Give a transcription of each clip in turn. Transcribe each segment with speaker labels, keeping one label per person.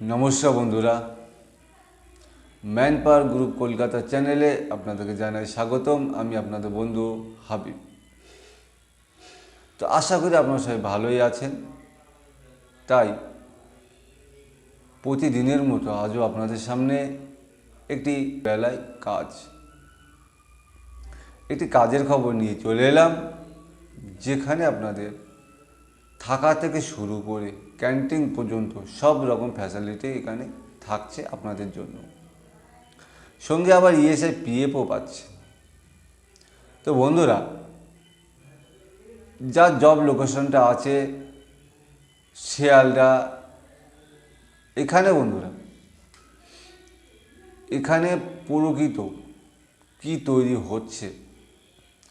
Speaker 1: নমস্কার বন্ধুরা। Man power group Kolkata চ্যানেলে আপনাদেরকে জানাই স্বাগতম। আমি আপনাদের বন্ধু হাবিব। তো আশা করি আপনারা সবাই ভালোই আছেন। তাই প্রতিদিনের মতো আজও আপনাদের সামনে একটি বেলায় কাজ। একটি কাজের খবর নিয়ে চলে এলাম, যেখানে আপনাদের থাকা থেকে শুরু করে ক্যান্টিন পর্যন্ত সব রকম ফ্যাসিলিটি এখানে থাকছে আপনাদের জন্য। সঙ্গে আবার E ইএসআই পিএফও পাচ্ছে। তো বন্ধুরা যার জব লোকেশনটা আছে, শিয়ালদা, এখানে বন্ধুরা, এখানে প্রকৃত কি তৈরি হচ্ছে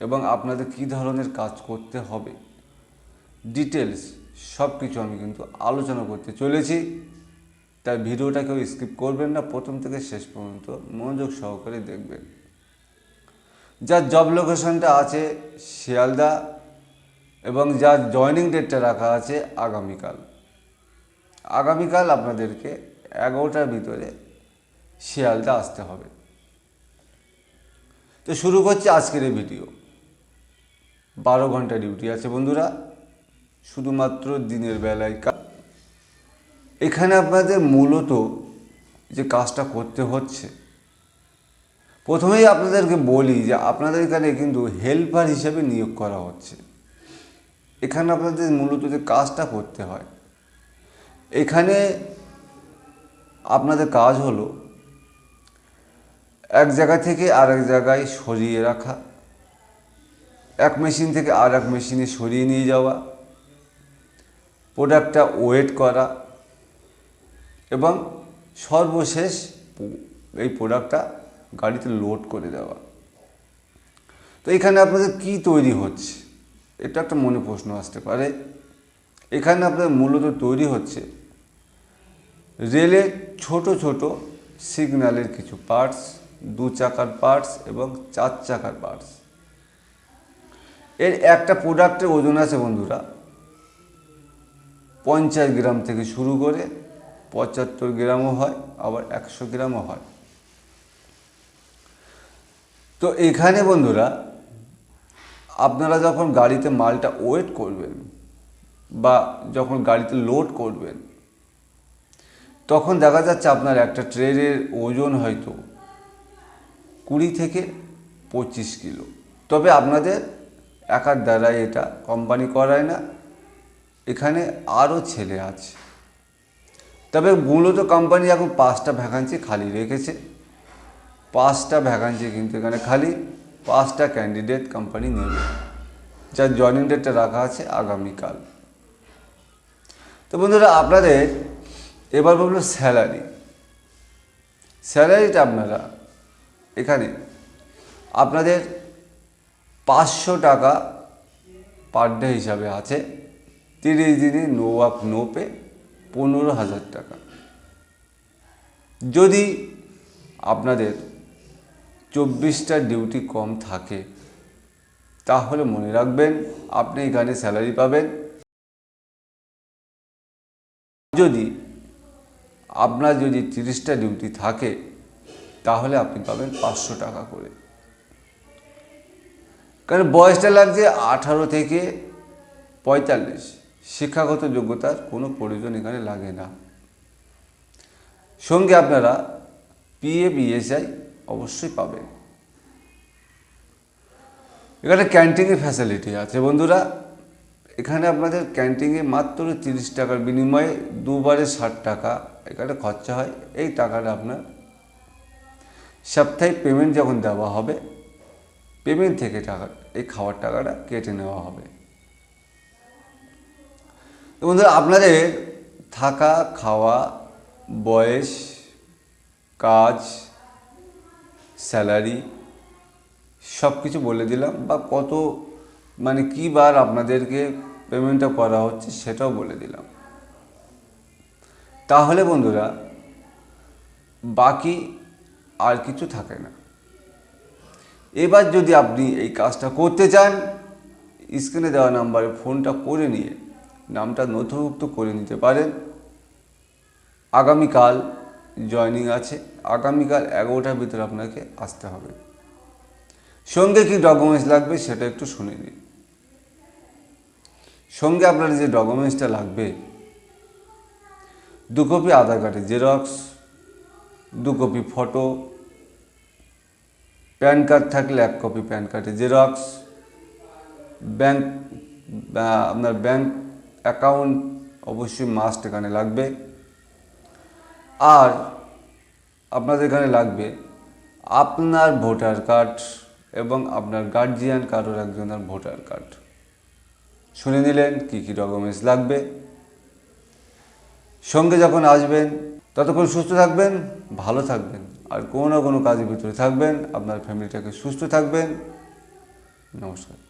Speaker 1: এবং আপনাদের কি ধরনের কাজ করতে হবে ডিটেলস সব কিছু আমি কিন্তু আলোচনা করতে চলেছি। তাই ভিডিওটা কেউ স্কিপ করবেন না, প্রথম থেকে শেষ পর্যন্ত মনোযোগ সহকারে দেখবেন। যার জব লোকেশনটা আছে শিয়ালদা এবং যার জয়নিং ডেটটা রাখা আছে আগামীকাল। আগামীকাল আপনাদেরকে এগারোটার ভিতরে শিয়ালদা আসতে হবে। তো শুরু করছি আজকের এই ভিডিও বারো ঘণ্টা ডিউটি আছে বন্ধুরা। শুধুমাত্র দিনের বেলায় কাজ এখানে আপনাদের মূলত যে কাজটা করতে হচ্ছে, প্রথমেই আপনাদেরকে বলি যে আপনাদের এখানে কিন্তু হেল্পার হিসেবে নিয়োগ করা হচ্ছে। এখানে আপনাদের মূলত যে কাজটা করতে হয়, এখানে আপনাদের কাজ হলো এক জায়গা থেকে আর এক জায়গায় সরিয়ে রাখা, এক মেশিন থেকে আর এক মেশিনে সরিয়ে নিয়ে যাওয়া প্রোডাক্টটা ওয়েট করা এবং সর্বশেষ এই প্রোডাক্টটা গাড়িতে লোড করে দেওয়া। তো এখানে আপনাদের কি তৈরি হচ্ছে? এটা একটা মনে প্রশ্ন আসতে পারে। এখানে আপনাদের মূলত তৈরি হচ্ছে রেলে ছোট ছোট সিগন্যালের কিছু পার্টস, দু চাকার পার্টস এবং চার চাকার পার্টস। এর একটা প্রোডাক্টের ওজন আছে বন্ধুরা পঞ্চাশ গ্রাম থেকে শুরু করে পঁচাত্তর গ্রামও হয়, আবার একশো গ্রামও হয়। তো এখানে বন্ধুরা, আপনারা যখন গাড়িতে মালটা ওয়েট করবেন বা যখন গাড়িতে লোড করবেন, তখন দেখা যাচ্ছে আপনার একটা ট্রেনের ওজন হয়তো কুড়ি থেকে পঁচিশ কিলো। তবে আপনাদের একার দ্বারাই এটা কোম্পানি করায় না এখানে আরও ছেলে আছে। তবে মূলত কোম্পানি এখন পাঁচটা ভ্যাকান্সি খালি রেখেছে। পাঁচটা ভ্যাকান্সি কিন্তু এখানে খালি, পাঁচটা ক্যান্ডিডেট কোম্পানি নেবে, যার জয়নিং ডেটটা রাখা আছে আগামীকাল। তো বন্ধুরা, আপনাদের এবার বলব স্যালারি স্যালারিটা আপনারা এখানে, আপনাদের পাঁচশো টাকা পার ডে হিসাবে আছে। তিরিশ দিনে নো আপ নো পে পনেরো হাজার টাকা। যদি আপনাদের চব্বিশটা ডিউটি কম থাকে, তাহলে মনে রাখবেন আপনি এখানে স্যালারি পাবেন। যদি আপনার যদি তিরিশটা ডিউটি থাকে, তাহলে আপনি পাবেন পাঁচশো টাকা করে। কারণ বয়সটা লাগছে আঠারো থেকে পঁয়তাল্লিশ। শিক্ষাগত যোগ্যতার কোনো প্রয়োজন এখানে লাগে না। সঙ্গে আপনারা পিএফ ইএসআই অবশ্যই পাবেন। এখানে ক্যান্টিনের ফ্যাসিলিটি আছে। বন্ধুরা, এখানে আপনাদের ক্যান্টিনে মাত্র তিরিশ টাকার বিনিময়ে দুবারে ষাট টাকা এখানে খরচা হয়। এই টাকাটা আপনার সাপ্তাহিক পেমেন্ট যখন দেওয়া হবে পেমেন্ট থেকে টাকা, এই খাওয়ার টাকাটা কেটে নেওয়া হবে। বন্ধুরা আপনাদের থাকা, খাওয়া, বয়স, কাজ, স্যালারি সব কিছু বলে দিলাম বা কত মানে কী বার আপনাদেরকে পেমেন্টটা করা হচ্ছে সেটাও বলে দিলাম। তাহলে বন্ধুরা, বাকি আর কিছু থাকে না। এবার যদি আপনি এই কাজটা করতে চান, স্ক্রিনে দেওয়া নাম্বারে ফোনটা করে নিয়ে নামটা নথিভুক্ত করে নিতে পারেন। আগামীকাল জয়নিং আছে। আগামীকাল এগারোটার ভিতরে আপনাকে আসতে হবে। সঙ্গে কি ডকুমেন্টস লাগবে সেটা একটু শুনে নিন। সঙ্গে আপনার যে ডকুমেন্টসটা লাগবে, দু কপি আধার কার্ডের জেরক্স দু কপি ফটো প্যান কার্ড থাকলে এক কপি প্যান কার্ডের জেরক্স ব্যাংক আপনার ব্যাংক অ্যাকাউন্ট অবশ্যই মাস্ট এখানে লাগবে। আর আপনাদের এখানে লাগবে আপনার ভোটার কার্ড এবং আপনার গার্জিয়ান কারোর একজনের ভোটার কার্ড। শুনে নিলেন কী কী ডকুমেন্টস লাগবে। সঙ্গে যখন আসবেন, ততক্ষণ সুস্থ থাকবেন, ভালো থাকবেন। আর কোনো না কোনো কাজের ভিতরে থাকবেন, আপনার ফ্যামিলিটাকে সুস্থ থাকবেন। নমস্কার।